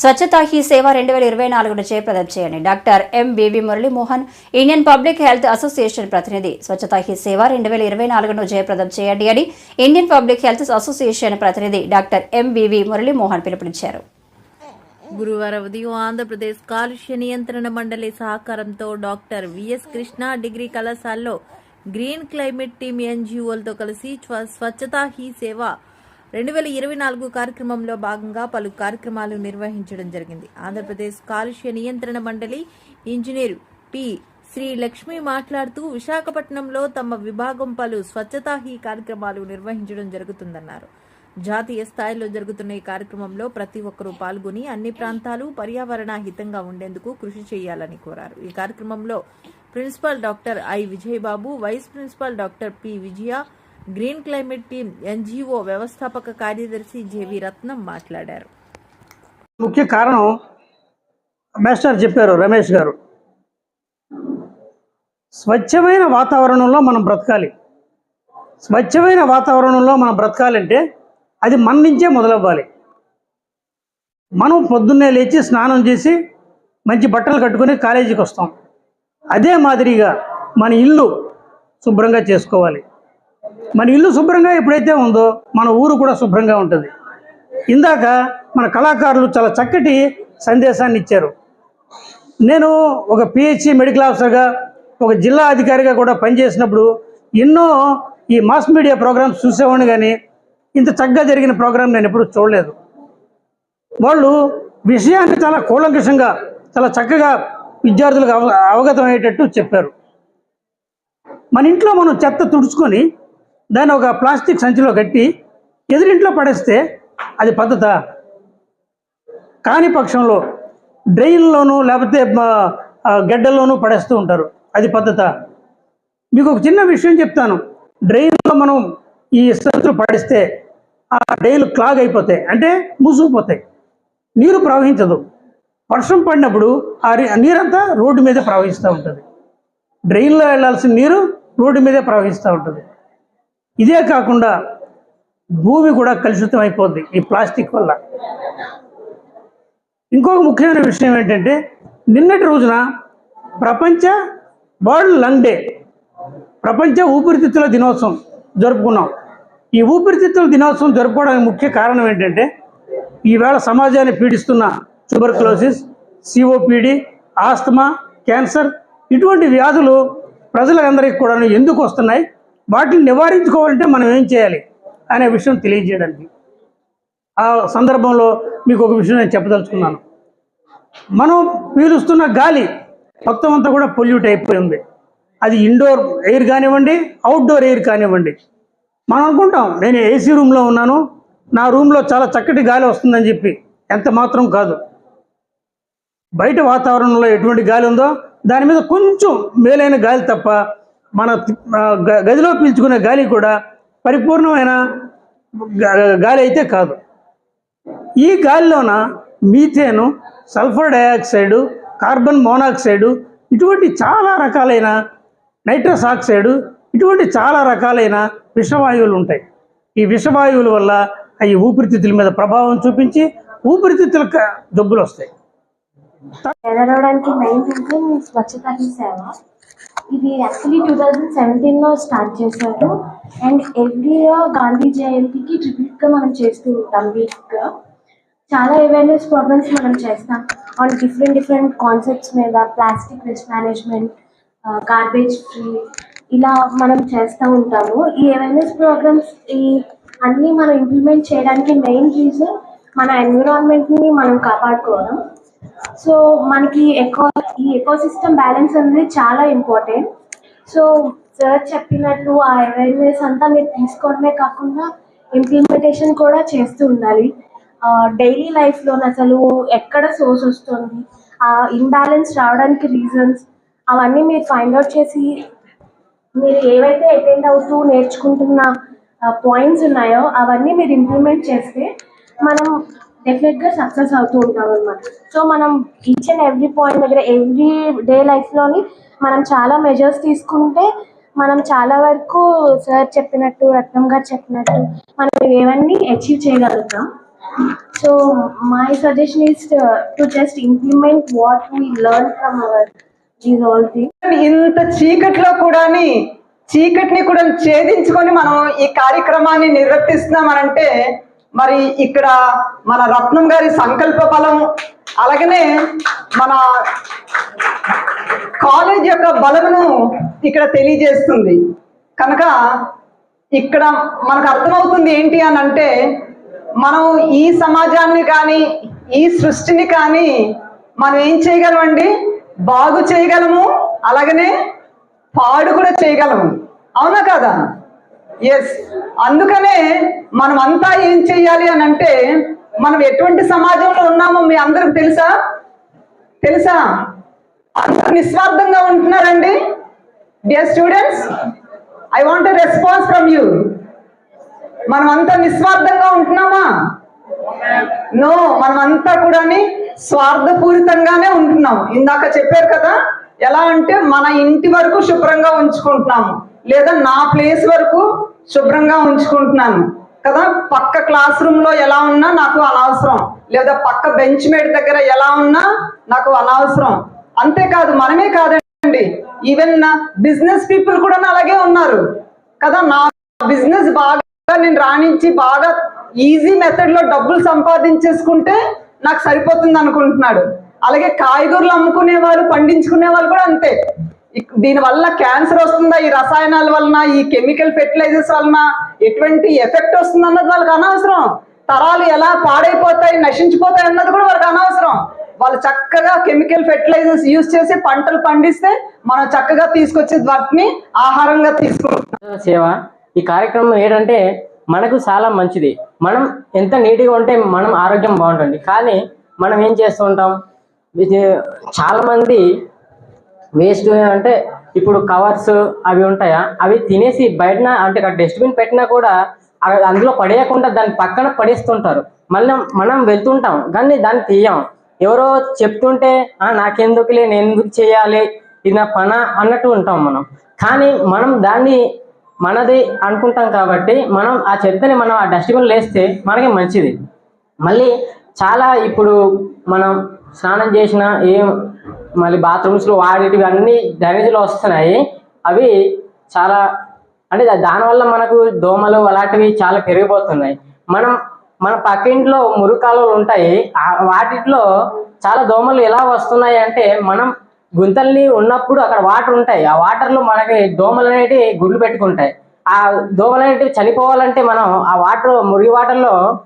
స్వచ్ఛతా he సేవ రెండు వేల ఇరవై నాలుగును జయప్రదం చేయండి. Doctor M B B Muralimohan Indian public health association ప్రతినిధి. స్వచ్ఛతా హీ సేవ రెండు వేల ఇరవై నాలుగును జయప్రదం చేయండి అని ఇండియన్ పబ్లిక్ హెల్త్ అసోసియేషన్ ప్రతినిధి doctor M B B Muralimohan పిలుపునిచ్చారు. గురువారం ఉదయం ఆంధ్రప్రదేశ్ కాలుష్య నియంత్రణ మండలి సహకారంతో doctor V S Krishna degree కళాశాలలో గ్రీన్ క్లైమేట్ టీమ్ ఎన్జిఓలతో కలిసి స్వ- స్వచ్ఛతా హీ సేవ రెండు వేల ఇరవై నాలుగు కార్యక్రమంలో భాగంగా పలు కార్యక్రమాలు నిర్వహించడం జరిగింది. ఆంధ్రప్రదేశ్ కాలుష్య నియంత్రణ మండలి ఇంజనీర్ పి. శ్రీ లక్ష్మి మాట్లాడుతూ విశాఖపట్నంలో తమ విభాగం పలు స్వచ్ఛతా హీ కార్యక్రమాలు నిర్వహించడం జరుగుతుందన్నారు. జాతీయ స్థాయిలో జరుగుతున్న ఈ కార్యక్రమంలో ప్రతి ఒక్కరూ పాల్గొని అన్ని ప్రాంతాలు పర్యావరణ హితంగా ఉండేందుకు కృషి చేయాలని కోరారు. ఈ కార్యక్రమంలో principal doctor I. Vijayababu vice principal doctor P. Vijaya green climate team NGO వ్యవస్థాపక కార్యదర్శి జేవి రత్నం మాట్లాడారు. ముఖ్య కారణం మేస్టర్ చెప్పారు రమేష్ గారు. స్వచ్ఛమైన వాతావరణంలో మనం బ్రతకాలి. స్వచ్ఛమైన వాతావరణంలో మనం బ్రతకాలంటే అది మన నుంచే మొదలవ్వాలి. మనం పొద్దున్నే లేచి స్నానం చేసి మంచి బట్టలు కట్టుకొని కాలేజీకి వస్తాం. అదే మాదిరిగా మన ఇల్లు శుభ్రంగా చేసుకోవాలి. మన ఇల్లు శుభ్రంగా ఎప్పుడైతే ఉందో మన ఊరు కూడా శుభ్రంగా ఉంటుంది. ఇందాక మన కళాకారులు చాలా చక్కటి సందేశాన్ని ఇచ్చారు. నేను ఒక పిహెచ్సి మెడికల్ ఆఫీసర్గా ఒక జిల్లా అధికారిగా కూడా పనిచేసినప్పుడు ఎన్నో ఈ మాస్ మీడియా ప్రోగ్రామ్స్ చూసేవాడిని కానీ ఇంత చక్కగా జరిగిన ప్రోగ్రాం నేను ఎప్పుడు చూడలేదు. వాళ్ళు విషయాన్ని చాలా కూలంకషంగా చాలా చక్కగా విద్యార్థులకు అవ అవగతం అయ్యేటట్టు చెప్పారు. మన ఇంట్లో మనం చెత్త తుడుచుకొని దాన్ని ఒక ప్లాస్టిక్ సంచిలో కట్టి ఎదురింట్లో పడేస్తే అది పద్ధత. కాని పక్షంలో డ్రైన్లోనూ లేకపోతే గడ్డల్లోనూ పడేస్తూ ఉంటారు. అది పద్ధత. మీకు ఒక చిన్న విషయం చెప్తాను. డ్రైన్లో మనం ఈ సంచులు పడిస్తే ఆ డ్రైన్లు క్లాగ్ అయిపోతాయి. అంటే మూసుకుపోతాయి నీరు ప్రవహించదు. వర్షం పడినప్పుడు ఆ ఆ నీరంతా రోడ్డు మీద ప్రవహిస్తూ ఉంటుంది. డ్రైన్లో వెళ్ళాల్సిన నీరు రోడ్డు మీదే ప్రవహిస్తూ ఉంటుంది. ఇదే కాకుండా భూమి కూడా కలుషితం అయిపోద్ది ఈ ప్లాస్టిక్ వల్ల. ఇంకొక ముఖ్యమైన విషయం ఏంటంటే నిన్నటి రోజున ప్రపంచ వరల్డ్ లంగ్ డే ప్రపంచ ఊపిరితిత్తుల దినోత్సవం జరుపుకున్నాం. ఈ ఊపిరితిత్తుల దినోత్సవం జరుపుకోవడానికి ముఖ్య కారణం ఏంటంటే ఈవేళ సమాజాన్ని పీడిస్తున్న ట్యూబర్క్లోసిస్ సిఓపిడి ఆస్తమా క్యాన్సర్ ఇటువంటి వ్యాధులు ప్రజలందరికీ కూడా ఎందుకు వస్తున్నాయి? వాటిని నివారించుకోవాలంటే మనం ఏం చేయాలి అనే విషయం తెలియజేయడానికి. ఆ సందర్భంలో మీకు ఒక విషయం నేను చెప్పదలుచుకున్నాను. మనం పీలుస్తున్న గాలి మొత్తం అంతా కూడా పొల్యూట్ అయిపోయింది అది ఇండోర్ ఎయిర్ కానివ్వండి అవుట్డోర్ ఎయిర్ కానివ్వండి. మనం అనుకుంటాం నేను ఏసీ రూమ్లో ఉన్నాను నా రూమ్లో చాలా చక్కటి గాలి వస్తుందని చెప్పి. ఎంత మాత్రం కాదు. బయట వాతావరణంలో ఎటువంటి గాలి ఉందో దాని మీద కొంచెం మేలైన గాలి తప్ప మన గదిలో పీల్చుకునే గాలి కూడా పరిపూర్ణమైన గాలి అయితే కాదు. ఈ గాలిలోన methane sulphur dioxide carbon monoxide ఇటువంటి చాలా రకాలైన నైట్రస్ ఆక్సైడు ఇటువంటి చాలా రకాలైన విషవాయువులు ఉంటాయి. ఈ విషవాయువుల వల్ల అవి ఊపిరితిత్తుల మీద ప్రభావం చూపించి ఊపిరితిత్తులకు జబ్బులు వస్తాయి. మెయిన్ స్వచ్ఛత సేవ. ఇది యాక్చువల్లీ టూ థౌజండ్ సెవెంటీన్లో స్టార్ట్ చేశారు. అండ్ ఎవ్రీ ఇయర్ గాంధీ జయంతికి ట్రిబ్యూట్గా మనం చేస్తూ ఉంటాం వీక్గా చాలా అవేర్నెస్ ప్రోగ్రామ్స్ మనం చేస్తాం. ఆన్ డిఫరెంట్ డిఫరెంట్ కాన్సెప్ట్స్ మీద plastic waste management garbage free ఇలా మనం చేస్తూ ఉంటాము. ఈ అవేర్నెస్ ప్రోగ్రామ్స్ ఈ అన్నీ మనం ఇంప్లిమెంట్ చేయడానికి మెయిన్ రీజన్ మన ఎన్విరాన్మెంట్ని మనం కాపాడుకోవడం. సో మనకి ఎక్కువ ఈ ఎకో సిస్టమ్ బ్యాలెన్స్ అనేది చాలా ఇంపార్టెంట్ సో సార్ చెప్పినట్టు ఆ అవేర్నెస్ అంతా మీరు తీసుకోవడమే కాకుండా ఇంప్లిమెంటేషన్ కూడా చేస్తూ ఉండాలి. డైలీ లైఫ్లో అసలు ఎక్కడ సోర్స్ వస్తుంది? ఆ ఇంబ్యాలెన్స్ రావడానికి రీజన్స్ అవన్నీ మీరు ఫైండ్ అవుట్ చేసి మీరు ఏవైతే అటెండ్ అవుతూ నేర్చుకుంటున్న పాయింట్స్ ఉన్నాయో అవన్నీ మీరు ఇంప్లిమెంట్ చేస్తే మనం డెఫినెట్గా సక్సెస్ అవుతూ ఉంటాం అనమాట సో మనం ఈచ్ అండ్ ఎవ్రీ పాయింట్ దగ్గర ఎవ్రీ డే లైఫ్లోని మనం చాలా మెజర్స్ తీసుకుంటే మనం చాలా వరకు సార్ చెప్పినట్టు రత్నం గారు చెప్పినట్టు మనం ఏవన్నీ అచీవ్ చేయగలుగుతాం. So my suggestion is to just implement what we learn from our our all thing ఇంత చీకట్లో కూడా చీకటిని కూడా ఛేదించుకొని మనం ఈ కార్యక్రమాన్ని నిర్వర్తిస్తున్నామనంటే మరి ఇక్కడ మన రత్నం గారి సంకల్ప బలం అలాగనే మన కాలేజ్ యొక్క బలమును ఇక్కడ తెలియజేస్తుంది. కనుక ఇక్కడ మనకు అర్థమవుతుంది ఏంటి అని అంటే మనం ఈ సమాజాన్ని కానీ ఈ సృష్టిని కానీ మనం ఏం చేయగలమండి బాగు చేయగలము అలాగనే పాడు కూడా చేయగలము. అవునా కదా? ఎస్ అందుకనే మనం అంతా ఏం చెయ్యాలి అని అంటే మనం ఎటువంటి సమాజంలో ఉన్నామో మీ అందరికి తెలుసా? తెలుసా? అందరూ నిస్వార్థంగా ఉంటున్నారండి. Dear students I want response from you మనం అంతా నిస్వార్థంగా ఉంటున్నామా? నో మనమంతా కూడా స్వార్థపూరితంగానే ఉంటున్నాం. ఇందాక చెప్పారు కదా ఎలా అంటే మన ఇంటి వరకు శుభ్రంగా ఉంచుకుంటున్నాము. లేదా నా ప్లేస్ వరకు శుభ్రంగా ఉంచుకుంటున్నాను. కదా? పక్క క్లాస్ రూమ్లో ఎలా ఉన్నా నాకు అనవసరం. లేదా పక్క బెంచ్ మేట్ దగ్గర ఎలా ఉన్నా నాకు అనవసరం. అంతేకాదు మనమే కాదండి. ఈవెన్ బిజినెస్ పీపుల్ కూడా అలాగే ఉన్నారు. కదా? నా బిజినెస్ బాగా నేను రాణించి బాగా ఈజీ మెథడ్లో డబ్బులు సంపాదించేసుకుంటే నాకు సరిపోతుంది అనుకుంటున్నాడు. అలాగే కాయగూరలు అమ్ముకునే వాళ్ళు పండించుకునే వాళ్ళు కూడా అంతే. దీనివల్ల క్యాన్సర్ వస్తుందా? ఈ రసాయనాల వలన ఈ కెమికల్ ఫెర్టిలైజర్స్ వలన ఎటువంటి ఎఫెక్ట్ వస్తుంది అన్నది వాళ్ళకి అనవసరం. తరాలు ఎలా పాడైపోతాయి నశించిపోతాయి అన్నది కూడా వాళ్ళకి అనవసరం. వాళ్ళు చక్కగా కెమికల్ ఫెర్టిలైజర్స్ యూజ్ చేసి పంటలు పండిస్తే మనం చక్కగా తీసుకొచ్చే వాటిని ఆహారంగా తీసుకుంటాం సేవ ఈ కార్యక్రమం ఏంటంటే మనకు చాలా మంచిది. మనం ఎంత నీట్గా ఉంటే మనం ఆరోగ్యం బాగుంటుంది. కానీ మనం ఏం చేస్తూ ఉంటాం? చాలామంది చాలా మంది వేస్ట్ అంటే ఇప్పుడు కవర్స్ అవి ఉంటాయా? అవి తినేసి బయటన అంటే డస్ట్బిన్ పెట్టినా కూడా అవి అందులో పడేయకుండా దాని పక్కన పడేస్తుంటారు. మళ్ళీ మనం వెళ్తుంటాం కానీ దాన్ని తీయం. ఎవరో చెప్తుంటే "ఆ, నాకెందుకులే నేను ఎందుకు చేయాలి? ఇది నా పన? అన్నట్టు ఉంటాం మనం. కానీ మనం దాన్ని మనది అనుకుంటాం కాబట్టి మనం ఆ చెత్తని మనం ఆ డస్ట్బిన్ వేస్తే మనకి మంచిది. మళ్ళీ చాలా ఇప్పుడు మనం స్నానం చేసిన ఏం మళ్ళీ బాత్రూమ్స్లో వాడేటివి అన్నీ డ్రైనేజీలో వస్తున్నాయి. అవి చాలా అంటే దానివల్ల మనకు దోమలు అలాంటివి చాలా పెరిగిపోతున్నాయి. మనం మన పక్కింట్లో మురుకాలువలు ఉంటాయి. ఆ వాటిలో చాలా దోమలు ఎలా వస్తున్నాయి అంటే మనం గుంతల్ని ఉన్నప్పుడు అక్కడ వాటర్ ఉంటాయి. ఆ వాటర్లో మనకి దోమలు అనేటివి గుడ్లు పెట్టుకుంటాయి. ఆ దోమలు అనేటివి చనిపోవాలంటే మనం ఆ వాటర్ మురిగి వాటర్లో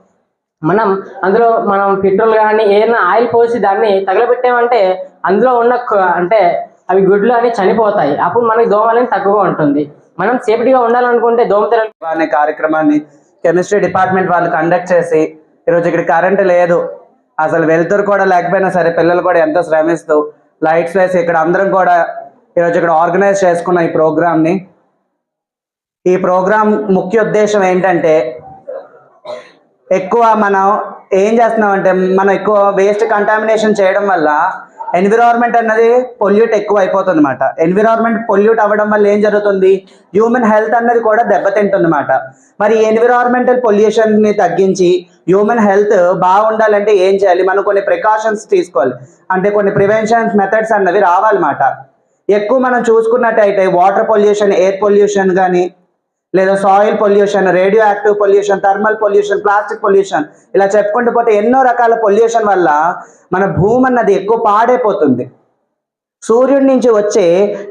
మనం అందులో మనం పెట్రోల్ కానీ ఏదైనా ఆయిల్ పోసి దాన్ని తగలబెట్టామంటే అందులో ఉన్న అంటే అవి గుడ్లు అని చనిపోతాయి. అప్పుడు మనకి దోమలని తక్కువగా ఉంటుంది. మనం సేఫ్టీగా ఉండాలనుకుంటే దోమతెరలు అనే కార్యక్రమాన్ని కెమిస్ట్రీ డిపార్ట్మెంట్ వాళ్ళు కండక్ట్ చేసి ఈరోజు ఇక్కడ కరెంట్ లేదు. అసలు వెలుతురు కూడా లేకపోయినా సరే పిల్లలు కూడా ఎంతో శ్రమిస్తూ లైట్స్ వేసి ఇక్కడ అందరం కూడా ఈరోజు ఇక్కడ ఆర్గనైజ్ చేసుకున్న ఈ ప్రోగ్రామ్ని. ఈ ప్రోగ్రామ్ ముఖ్య ఉద్దేశం ఏంటంటే ఎక్కువ మనం ఏం చేస్తున్నాం అంటే మనం ఎక్కువ వేస్ట్ కంటామినేషన్ చేయడం వల్ల ఎన్విరాన్మెంట్ అన్నది పొల్యూట్ ఎక్కువ అయిపోతుంది అనమాట ఎన్విరాన్మెంట్ పొల్యూట్ అవ్వడం వల్ల ఏం జరుగుతుంది? హ్యూమన్ హెల్త్ అన్నది కూడా దెబ్బతింటుందన్నమాట. మరి ఎన్విరాన్మెంటల్ పొల్యూషన్ని తగ్గించి హ్యూమన్ హెల్త్ బాగుండాలంటే ఏం చేయాలి? మనం కొన్ని ప్రికాషన్స్ తీసుకోవాలి. అంటే కొన్ని ప్రివెన్షన్ మెథడ్స్ అన్నవి రావాలన్నమాట. ఎక్కువ మనం చూసుకున్నట్టయితే వాటర్ పొల్యూషన్ ఎయిర్ పొల్యూషన్ కానీ లేదా soil pollution radioactive pollution thermal pollution plastic pollution ఇలా చెప్పుకుంటూ పోతే ఎన్నో రకాల పొల్యూషన్ వల్ల మన భూమి అన్నది ఎక్కువ పాడైపోతుంది. సూర్యుడి నుంచి వచ్చే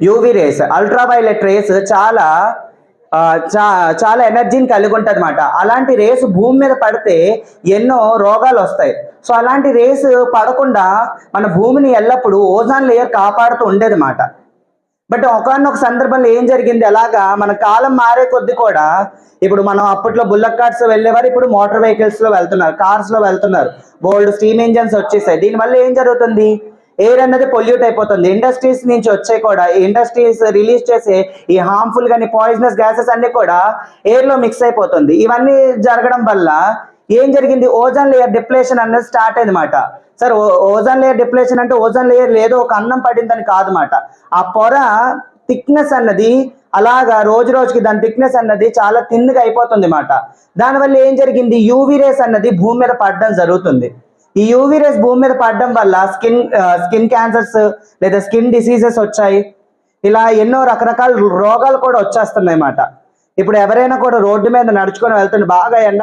యూవి రేస్ అల్ట్రావైలెట్ రేస్ చాలా చాలా ఎనర్జీని కలిగి ఉంటుంది అనమాట అలాంటి రేస్ భూమి మీద పడితే ఎన్నో రోగాలు వస్తాయి. సో అలాంటి రేసు పడకుండా మన భూమిని ఎల్లప్పుడూ ఓజాన్ లేయర్ కాపాడుతూ ఉండేది బట్ ఒకనొక సందర్భంలో ఏం జరిగింది? అలాగా మన కాలం మారే కొద్ది కూడా ఇప్పుడు మనం అప్పట్లో బుల్లక్ కార్స్ వెళ్ళేవారు ఇప్పుడు మోటార్ వెహికల్స్లో వెళ్తున్నారు కార్స్లో వెళ్తున్నారు. బోల్డ్ స్టీమ్ ఇంజన్స్ వచ్చేసాయి. దీనివల్ల ఏం జరుగుతుంది? ఎయిర్ అన్నది పొల్యూట్ అయిపోతుంది. ఇండస్ట్రీస్ నుంచి వచ్చే కూడా ఇండస్ట్రీస్ రిలీజ్ చేసే ఈ హార్మ్ఫుల్ కానీ పాయిజనస్ గ్యాసెస్ అన్ని కూడా ఎయిర్లో మిక్స్ అయిపోతుంది. ఇవన్నీ జరగడం వల్ల ఏం జరిగింది? ఓజోన్ లేయర్ డిప్లేషన్ అనేది స్టార్ట్ అయింది మాట సార్ ఓజోన్ లేయర్ డిప్లేషన్ అంటే ఓజోన్ లేయర్ లేదో ఒక అన్నం పడిందని కాదన్నమాట. ఆ పొర థిక్నెస్ అన్నది అలాగా రోజు రోజుకి దాని థిక్నెస్ అన్నది చాలా థిన్గా అయిపోతుంది అన్నమాట దానివల్ల ఏం జరిగింది? యూవీ రేస్ అన్నది భూమి మీద పడడం జరుగుతుంది. ఈ యూవీ రేస్ భూమి మీద పడడం వల్ల స్కిన్ స్కిన్ క్యాన్సర్స్ లేదా స్కిన్ డిసీజెస్ వచ్చాయి. ఇలా ఎన్నో రకరకాల రోగాలు కూడా వచ్చేస్తున్నాయి అన్నమాట ఇప్పుడు ఎవరైనా కూడా రోడ్డు మీద నడుచుకొని వెళ్తుంటే బాగా ఎండ